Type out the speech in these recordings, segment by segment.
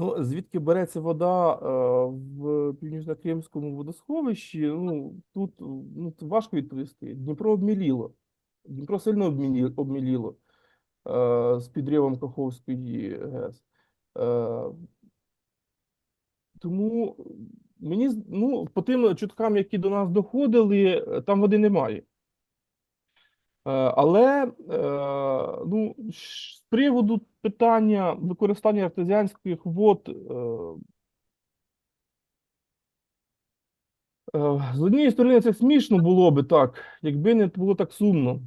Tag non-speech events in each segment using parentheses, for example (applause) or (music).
Ну, звідки береться вода е, в Північно-Кримському водосховищі? Ну, тут ну, важко відповісти. Дніпро обміліло. Дніпро сильно обміліло е, з підривом Каховської ГЕС. Е, тому мені ну, по тим чуткам, які до нас доходили, там води немає. Е, Але е, ну, з приводу питання використання артезіанських вод, е, з однієї сторони, це смішно було би так, якби не було так сумно.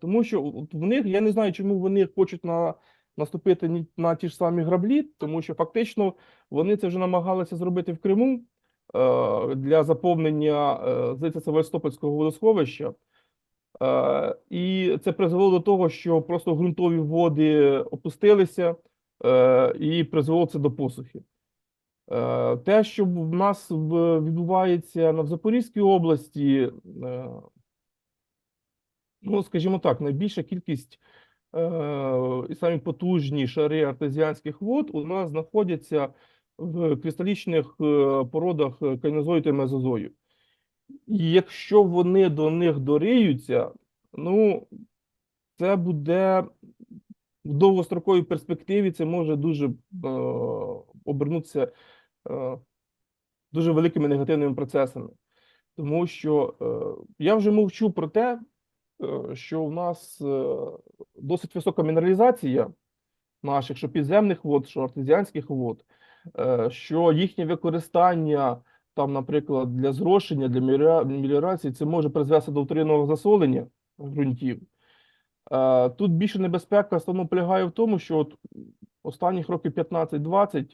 Тому що в них, я не знаю, чому вони хочуть на, наступити на ті ж самі граблі, тому що фактично вони це вже намагалися зробити в Криму для заповнення, здається, Севастопольського водосховища. Е, І це призвело до того, що просто ґрунтові води опустилися, е, і призвело це до посухи. Е, Те, що в нас відбувається в Запорізькій області, ну, скажімо так, найбільша кількість і самі потужні шари артезіанських вод у нас знаходяться в кристалічних породах кайнозою і мезозою. І якщо вони до них дориються, ну, це буде в довгостроковій перспективі, це може дуже е, обернутися е, дуже великими негативними процесами. Тому що е, я вже мовчу про те, е, що в нас е, досить висока мінералізація наших, що підземних вод, що артезіанських вод, е, що їхнє використання там, наприклад, для зрошення, для меліорації, це може призвести до вторинного засолення ґрунтів. Е, Тут більше небезпека основно полягає в тому, що от останніх років 15-20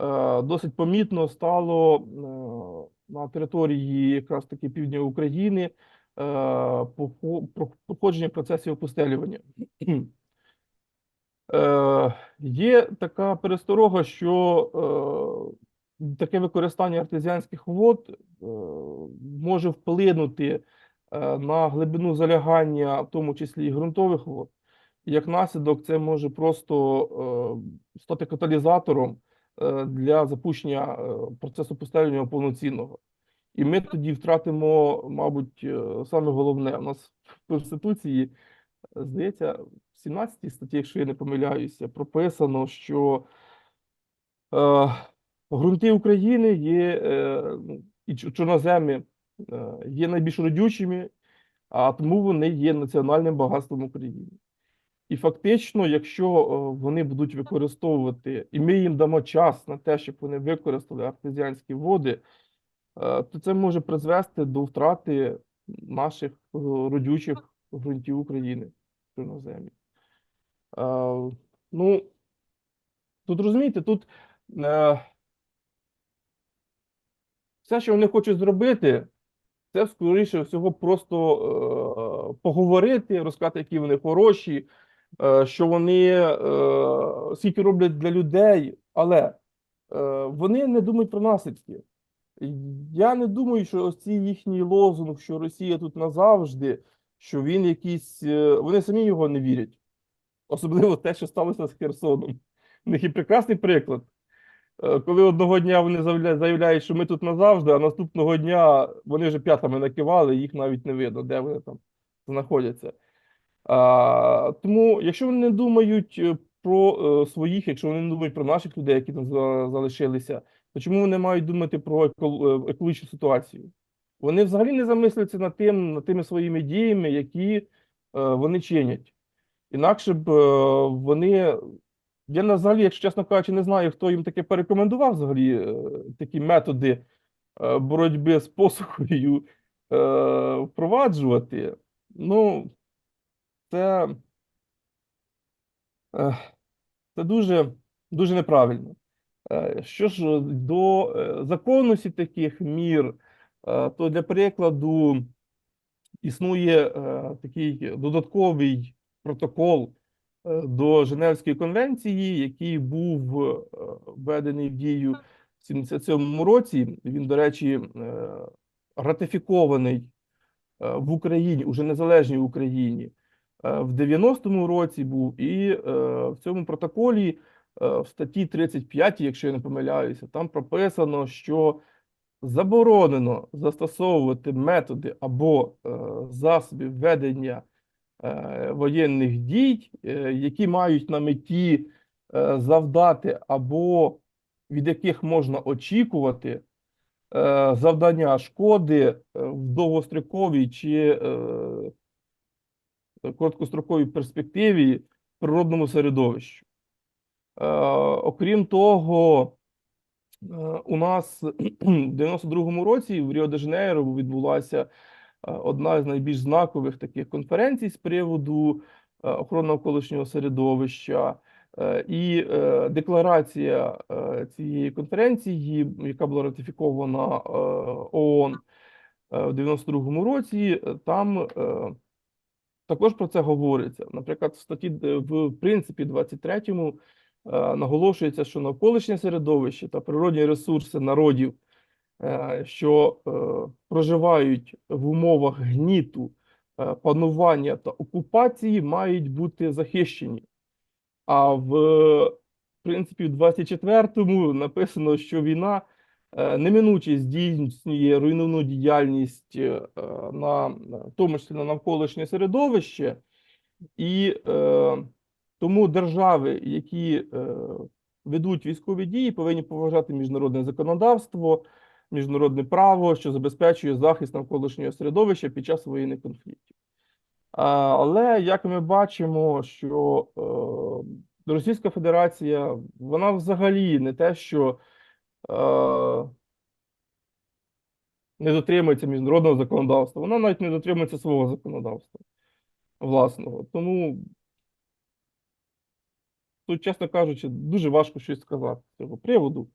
е, досить помітно стало е, на території якраз таки півдня України проходження процесів опустелювання. Є така пересторога, що таке використання артезіанських вод е, може вплинути е, на глибину залягання, в тому числі і ґрунтових вод. І Як наслідок, це може просто е, стати каталізатором для запущення процесу постелювання повноцінного. І ми тоді втратимо, мабуть, саме головне. У нас в Конституції, здається, в 17 статті, якщо я не помиляюся, прописано, що ґрунти України є е, і чорноземи е, є найбільш родючими, а тому вони є національним багатством України. І фактично, якщо е, вони будуть використовувати, і ми їм дамо час на те, щоб вони використали артезіанські води, то це може призвести до втрати наших родючих ґрунтів України чорноземів. Е, Ну, тут розумієте, тут все, що вони хочуть зробити, це скоріше всього просто е, поговорити, розказати, які вони хороші, е, що вони е, скільки роблять для людей, але е, вони не думають про наслідки. Я не думаю, що ось цей їхній лозунг, що Росія тут назавжди, що він якийсь. е, Вони самі його не вірять. Особливо те, що сталося з Херсоном. У них є прекрасний приклад. Е, Коли одного дня вони заявляють, що ми тут назавжди, а наступного дня вони вже п'ятами накивали, їх навіть не видно, де вони там знаходяться. А, тому, якщо вони не думають е, про е, своїх, якщо вони не думають про наших людей, які там залишилися, то чому вони мають думати про екологічну ситуацію? Вони взагалі не замисляться над тим, над тими своїми діями, які вони чинять. Інакше б вони. Я взагалі, якщо чесно кажучи, не знаю, хто їм таке порекомендував взагалі е, такі методи е, боротьби з посухою е, впроваджувати. Ну, це, це дуже, дуже неправильно. Що ж до законності таких мір, то для прикладу існує такий додатковий протокол до Женевської конвенції, який був е, введений в дію в 77-му році. Він, до речі, е, ратифікований е, в Україні, уже незалежній Україні, е, в 90-му році був, і е, в цьому протоколі е, в статті 35, якщо я не помиляюся, там прописано, що заборонено застосовувати методи або е, засоби ведення е, воєнних дій, е, які мають на меті е, завдати або від яких можна очікувати е, завдання шкоди е, в довгостроковій чи е, короткостроковій перспективі природному середовищу. Е, Окрім того, е, у нас (clears throat) в 92-му році в Ріо-де-Жанейро відбулася е, одна з найбільш знакових таких конференцій з приводу е, охорони навколишнього середовища. Е, І е, декларація е, цієї конференції, яка була ратифікована е, ООН е, в 92-му році, е, там е, також про це говориться. Наприклад, в статті е, в принципі 23-му е, наголошується, що навколишнє середовище та природні ресурси народів, е, що е, проживають в умовах гніту, е, панування та окупації, мають бути захищені. А в принципі, в 24-му написано, що війна е, неминуче здійснює руйнівну діяльність е, на в тому числі на навколишнє середовище, і е, тому держави, які е, ведуть військові дії, повинні поважати міжнародне законодавство, міжнародне право, що забезпечує захист навколишнього середовища під час воєнних конфліктів. Але як ми бачимо, що е, Російська Федерація, вона взагалі не те, що е, не дотримується міжнародного законодавства, вона навіть не дотримується свого законодавства власного. Тому тут, чесно кажучи, дуже важко щось сказати з цього приводу.